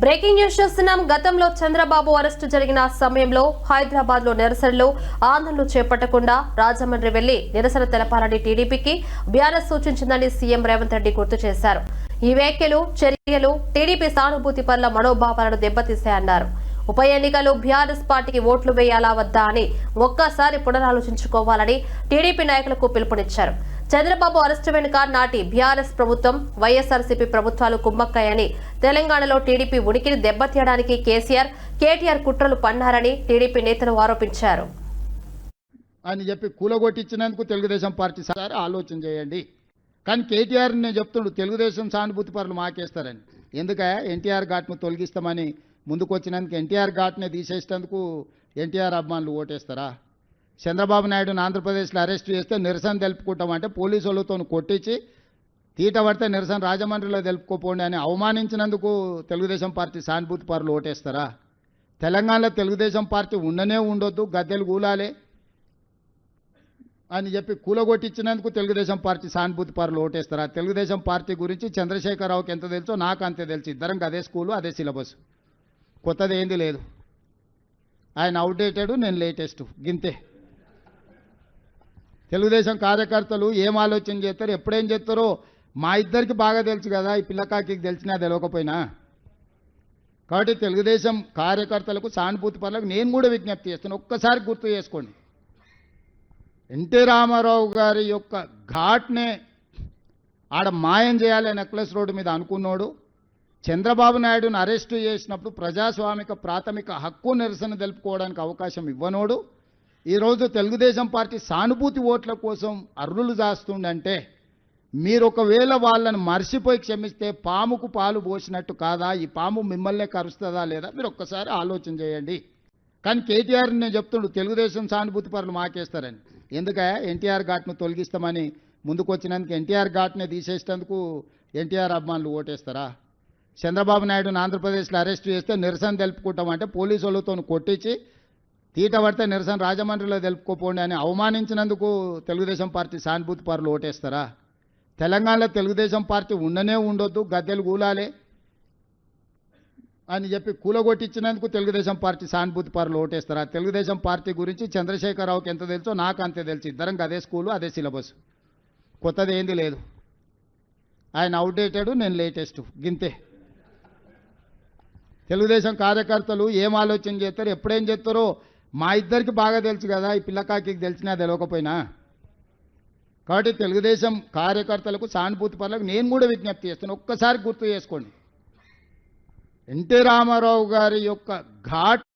Breaking news చూస్తున్నాం. గతంలో Chandrababu arrest జరిగిన సమయంలో హైదరాబాద్లో నిరసనలు ఆందోళనలు చేపట్టకుండా రాజమండ్రి వెళ్ళి నిరసన తెలపాలని టీడీపీకి బీఆర్ఎస్ సూచించిందని సీఎం రేవంత్ రెడ్డి గుర్తు చేశారు. ఈ వ్యాఖ్యలు చర్యలు టీడీపీ సానుభూతి పనుల మనోభావాలను దెబ్బతీశాయన్నారు. ఉప ఎన్నికలు బీఆర్ఎస్ పార్టీకి ఓట్లు వేయాలా వద్దా అని ఒక్కసారి పునరాలోచించుకోవాలని టీడీపీ నాయకులకు పిలుపునిచ్చారు. చంద్రబాబు అరెస్టు వెనుక నాటి బీఆర్ఎస్ ప్రభుత్వం వైఎస్ఆర్సీపీ ప్రభుత్వాలు కుమ్మక్కాయని తెలంగాణలో టీడీపీ ఉనికిని దెబ్బతీయడానికి కేసీఆర్ కేటీఆర్ కుట్రలు పన్నారని టీడీపీ నేతలు ఆరోపించారు. అని చెప్పి కూలగొట్టించినందుకు తెలుగుదేశం పార్టీ సార్ ఆలోచన చేయండి. కానీ కేటీఆర్ నేను చెప్తుండు తెలుగుదేశం సానుభూతి పరులు మాకేస్తారని. ఎందుక? ఎన్టీఆర్ ఘాట్ను తొలగిస్తామని ముందుకు వచ్చినందుకు ఎన్టీఆర్ ఘాట్ని తీసేసినందుకు ఎన్టీఆర్ అభిమానులు ఓటేస్తారా? చంద్రబాబు నాయుడుని ఆంధ్రప్రదేశ్లో అరెస్ట్ చేస్తే నిరసన తెలుపుకుంటామంటే పోలీసు వాళ్ళతో కొట్టించి తీట పడితే నిరసన రాజమండ్రిలో తెలుపుకోపోండి అని అవమానించినందుకు తెలుగుదేశం పార్టీ సానుభూతి పరులు ఓటేస్తారా? తెలంగాణలో తెలుగుదేశం పార్టీ ఉండనే ఉండొద్దు గద్దెలు కూలాలే అని చెప్పి కూలగొట్టించినందుకు తెలుగుదేశం పార్టీ సానుభూతి పరులు ఓటేస్తారా? తెలుగుదేశం పార్టీ గురించి చంద్రశేఖరరావుకి ఎంత తెలుసో నాకు అంతే తెలుసు. ఇద్దరం అదే స్కూలు అదే సిలబస్. కొత్తది ఏంది లేదు. ఆయన అవుట్డేటెడ్ నేను లేటెస్ట్. గింతే. తెలుగుదేశం కార్యకర్తలు ఏం ఆలోచన చేస్తారు ఎప్పుడేం చేస్తారో మా ఇద్దరికి బాగా తెలుసు కదా ఈ పిల్లకాకి తెలిసినా తెలియకపోయినా. కాబట్టి తెలుగుదేశం కార్యకర్తలకు సానుభూతి పనులకు నేను కూడా విజ్ఞప్తి చేస్తాను. ఒక్కసారి గుర్తు చేసుకోండి. ఎన్టీ రామారావు గారి యొక్క ఘాట్నే ఆడ మాయం చేయాలి నెక్లెస్ రోడ్డు మీద అనుకున్నాడు చంద్రబాబు నాయుడును అరెస్టు చేసినప్పుడు ప్రజాస్వామిక ప్రాథమిక హక్కు నిరసన తెలుపుకోవడానికి అవకాశం ఇవ్వనోడు ఈరోజు తెలుగుదేశం పార్టీ సానుభూతి ఓట్ల కోసం అర్రులు చేస్తుండంటే మీరు ఒకవేళ వాళ్ళని మర్చిపోయి క్షమిస్తే పాముకు పాలు పోసినట్టు కాదా? ఈ పాము మిమ్మల్నే కరుస్తుందా లేదా? మీరు ఒక్కసారి ఆలోచన చేయండి. కానీ కేటీఆర్ నేను చెప్తుండు తెలుగుదేశం సానుభూతి పరులు మాకేస్తారని. ఎందుక? ఎన్టీఆర్ ఘాట్ను తొలగిస్తామని. ముందుకొచ్చినందుకు ఎన్టీఆర్ ఘాట్ని తీసేసినందుకు ఎన్టీఆర్ అభిమానులు ఓటేస్తారా? చంద్రబాబు నాయుడుని ఆంధ్రప్రదేశ్లో అరెస్ట్ చేస్తే నిరసన తెలుపుకుంటామంటే పోలీసు వాళ్ళతో కొట్టించి తీట పడితే నిరసన రాజమండ్రిలో తెలుపుకోపోండి అని అవమానించినందుకు తెలుగుదేశం పార్టీ సానుభూతి పరులు ఓటేస్తారా? తెలంగాణలో తెలుగుదేశం పార్టీ ఉండనే ఉండొద్దు గద్దెలు కూలాలే అని చెప్పి కూలగొట్టించినందుకు తెలుగుదేశం పార్టీ సానుభూతి పరులు ఓటేస్తారా? తెలుగుదేశం పార్టీ గురించి చంద్రశేఖరరావుకి ఎంత తెలుసో నాకు అంతే తెలుసు. ఇద్దరం అదే స్కూలు అదే సిలబస్. కొత్తది ఏంది లేదు. ఆయన అవుట్డేటెడ్ నేను లేటెస్ట్. గింతే. తెలుగుదేశం కార్యకర్తలు ఏం ఆలోచన చేస్తారు? ఎప్పుడేం చేస్తారో మా ఇద్దరికి బాగా తెలుసు కదా ఈ పిల్లకాకి తెలిసినా తెలియకపోయినా కాబట్టి తెలుగుదేశం కార్యకర్తలకు సానుభూతి పరులకు నేను కూడా విజ్ఞప్తి చేస్తాను ఒక్కసారి గుర్తు చేసుకోండి. ఎన్టీ రామారావు గారి యొక్క ఘాట్